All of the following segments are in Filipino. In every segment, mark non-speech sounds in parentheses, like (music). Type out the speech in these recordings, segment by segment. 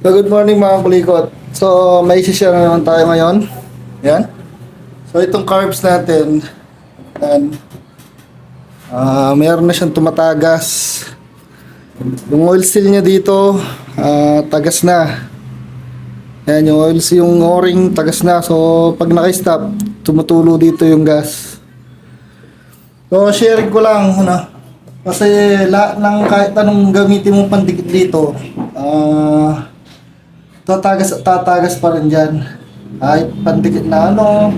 So, good morning mga kulikot. So, may isi-share na naman tayo ngayon. Yan. So, itong carbs natin, yan. Ah, mayroon na siyang tumatagas. Yung oil seal niya dito, ah, tagas na. Yan, yung oil seal, yung o-ring, tagas na. So, pag naka-stop, tumutulo dito yung gas. So, sharing ko lang, ano, kasi lahat ng kahit anong gamitin mong pandikit dito, ah, tatagas at tatagas pa rin dyan. Kahit pandikit na ano,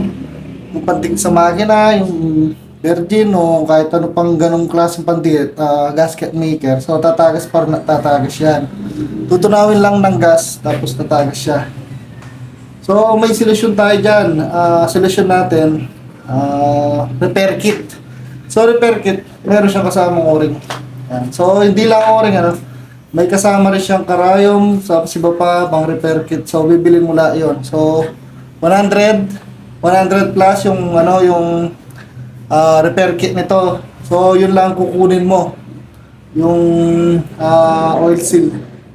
yung pandikit sa makina, yung virgin o kahit ano pang ganong klaseng pandikit, ah, gasket maker, so tatagas pa rin at tatagas yan. Tutunawin lang ng gas, tapos tatagas siya. So may solusyon tayo dyan. Ah, solusyon natin, ah, repair kit. So repair kit, meron siyang kasamang o-ring. Yan. So hindi lang o-ring ano, may kasama rin siyang karayom, sa iba pa, pang repair kit. So, bibili mo lang yun. So, 100, 100 plus yung, ano, yung ah, repair kit nito. So, yun lang kukunin mo. Yung ah, oil seal.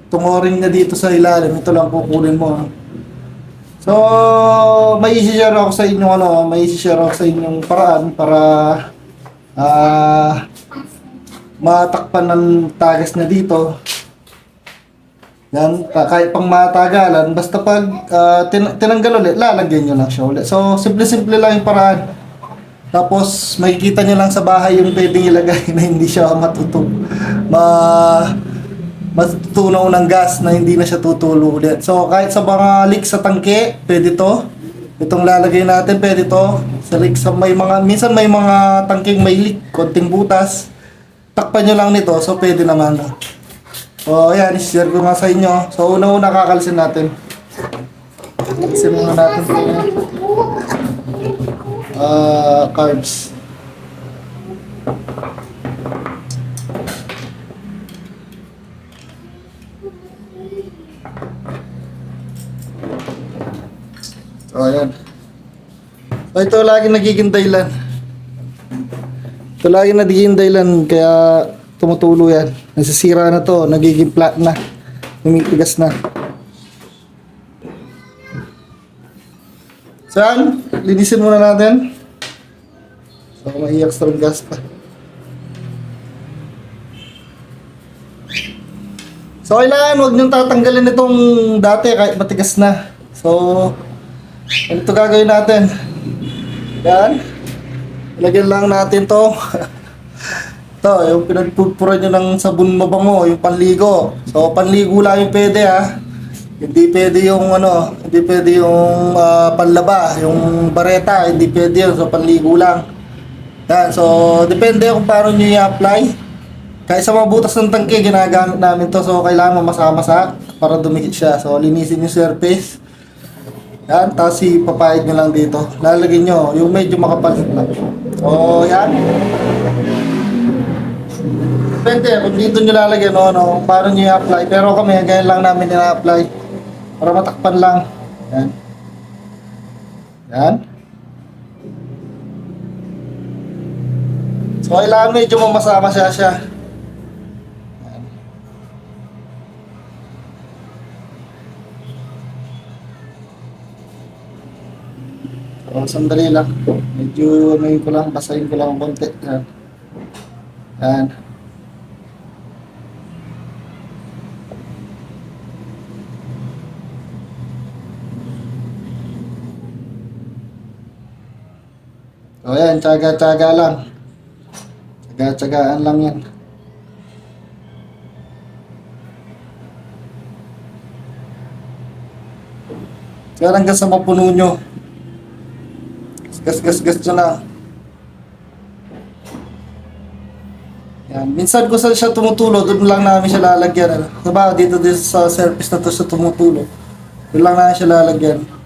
Itong o-ring na dito sa ilalim, ito lang kukunin mo. So, may isi-share ako sa inyo, ano, may isi-share ako sa inyong paraan para ah matakpan ng tagas na dito. Yan, ka- kahit pang matagalan, basta pag ah, tin- tinanggal ulit, lalagyan nyo lang siya ulit. So, simple-simple lang yung paraan. Tapos, makikita nyo lang sa bahay yung pwedeng ilagay (laughs) na hindi siya matutug. Ma matutunaw ng gas na hindi na siya tutulo ulit. So, kahit sa mga leak sa tangke, pwede to. Itong lalagay natin, pwede to. Sa leak sa may mga, minsan may mga tangking may leak, konting butas. Takpan nyo lang nito, so pwede naman. So, ayan, share ko nga sa inyo. So, una-una kakalsin natin. Kalsin muna natin. Ah, carbs. So, ayan. So, ito lagi nagiging dahilan. Ito lagi nagiging dahilan kaya tumutulo yan. Nasisira na to, nagiging flat na. Lumitigas na. Saan? Linisin muna natin. So, may extra gas pa. So, kailangan huwag niyong tatanggalin itong dati kahit matigas na. So, ito gagawin natin. Yan. Lagyan lang natin to. (laughs) to, yung pinagpupura nyo ng sabon mabango, yung panligo. So, panligo lang yung pwede ha. Hindi pwede yung ano, hindi pwede yung ah, panlaba, yung bareta, hindi pwede yun. So, panligo lang. Yan, so, depende kung paano nyo i-apply. Kahit sa mga butas ng tangke, ginagamit namin to. So, kailangan mamasa-masa para dumikit siya. So, linisin yung surface. Yan, tapos ipapahid nyo lang dito. Lalagyan nyo, yung medyo makapal. O, yan. Depende, kung dito nyo lalagyan, no, no, paano nyo i-apply. Pero kami, ganyan lang namin ina-apply. Para matakpan lang. Yan. Yan. So, kailangan medyo mamasa-masa siya. Yan. So, sandali lang. Medyo, ano ko lang, basahin ko lang konti. Yan. Yan. So, yan, tsaga-tsaga lang. Tsaga-tsagaan lang yan. Kaya hanggang sa mapuno nyo. Gas-gas-gas nyo lang. Yan. Minsan ko sa siya tumutulo, doon lang namin siya lalagyan. Diba, dito, dito sa surface na to siya tumutulo. Doon lang namin siya lalagyan.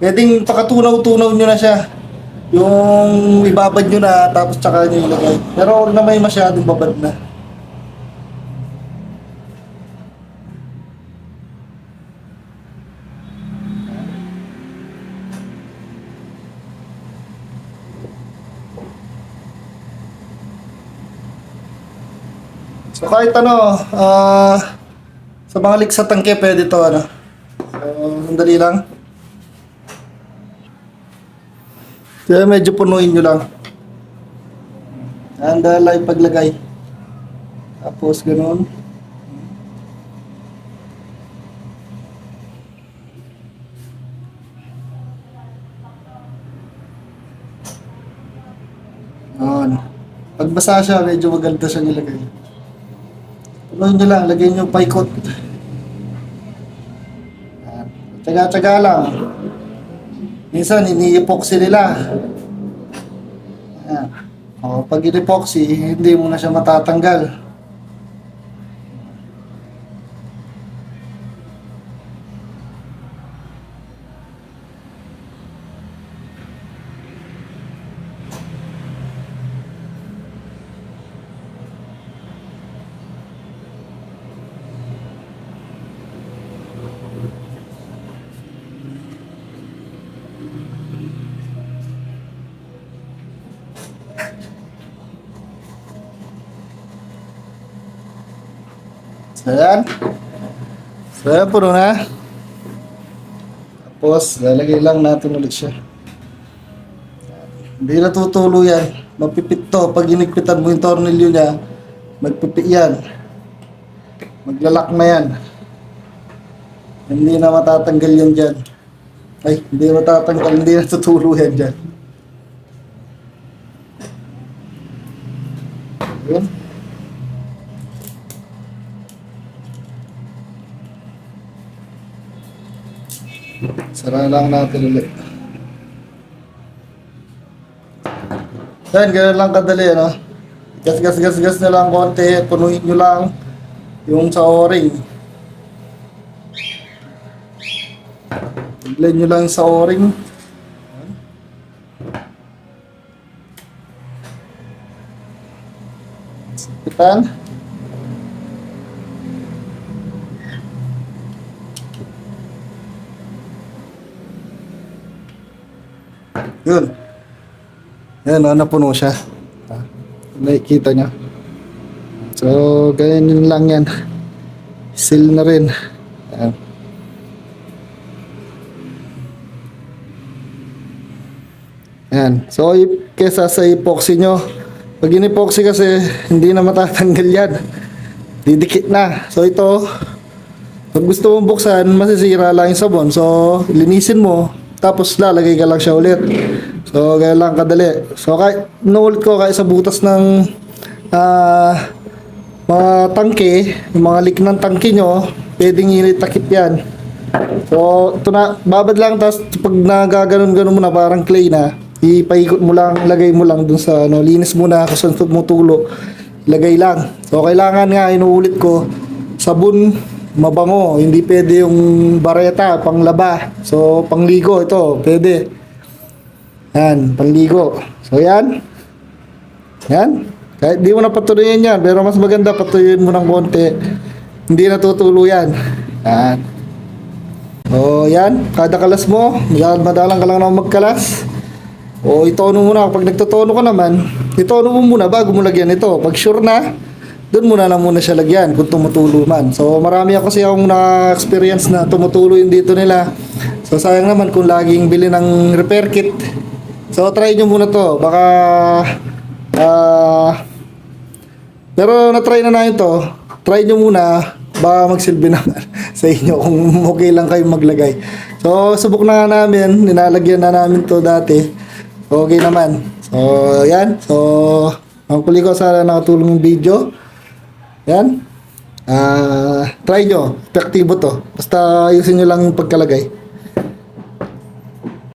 Pwedeng pakatunaw-tunaw nyo na siya. Yung ibabad nyo na, tapos tsaka nyo ilagay. Pero huwag na may masyadong babad na. So kahit ano, ah, sa mga leak sa tangke, pwede to ano. So, sandali lang. Kaya medyo punuin nyo lang. Andala yung paglagay. Tapos ganun. Yun. Pag basa siya, medyo maganda siya nilagay. Punuin nyo lang, lagay nyo paikot. Tsaga-tsaga lang. Minsan, ini-epoxy nila. Yan. O, pag in-epoxy, hindi mo na siya matatanggal. So, yan. So, yan, puno na. Tapos, lalagay lang natin ulit siya. Hindi natutulo yan. Mapipit to. Pag inigpitan mo yung tornilyo niya, magpipit yan. Maglalak na yan. Hindi na matatanggal yan dyan. Ay, hindi matatanggal. Hindi natutulo yan dyan. Yun. Sara lang natin ulit. Yan, ganun lang kadali, ano? Gas, gas, gas, gas na lang konti. Punuin nyo lang yung sa o-ring. Tiglan nyo lang sa o-ring. Sipitan. Yun. Yan, oh, napuno siya. Ah, Nakikita niya. So, ganyan lang yan. Seal na rin. Yan. Yan. So, kesa sa epoxy nyo, pag in-epoxy kasi, hindi na matatanggal yan. Didikit na. So, ito, pag gusto mong buksan, masisira lang yung sabon. So, linisin mo, tapos lalagay ka lang siya ulit. So, gaya lang kadali. So, kahit inuulit ko kahit sa butas ng ah, mga tangke, yung mga leak ng tangke nyo, pwedeng initakip yan. So, ito na, babad lang, tapos pag nagaganon-ganon mo na, parang clay na, ipaikot mo lang, lagay mo lang dun sa, ano, linis mo na, kung saan tumutulo, lagay lang. So, kailangan nga, inuulit ko, sabon, mabango, hindi pwede yung bareta, panglaba. So, pangligo, ito, pwede. Yan, panligo. So, yan. Yan. Kahit di mo na patuloyin yan, pero mas maganda patuloyin mo ng konti. Hindi natutulo yan. Yan. O yan, kada kalas mo, madal- madalang ka lang na magkalas. O itono mo na, kapag nagtotono ka naman, itono mo muna bago mo lagyan ito. Pag sure na, doon muna lang muna siya lagyan kung tumutulo man. So marami ako kasi akong na-experience na tumutulo yung dito nila. So sayang naman kung laging bili ng repair kit. So try nyo muna to. Baka ah pero na-try na namin to. Try nyo muna. Baka magsilbi (laughs) naman sa inyo kung okay lang kayo maglagay. So, subok na nga namin. Ninalagyan na namin to dati. Okay naman. So, yan. So, ang kuli ko sana nakatulong yung video. Yan. Ah, try nyo. Epektibo to. Basta ayusin nyo lang yung pagkalagay.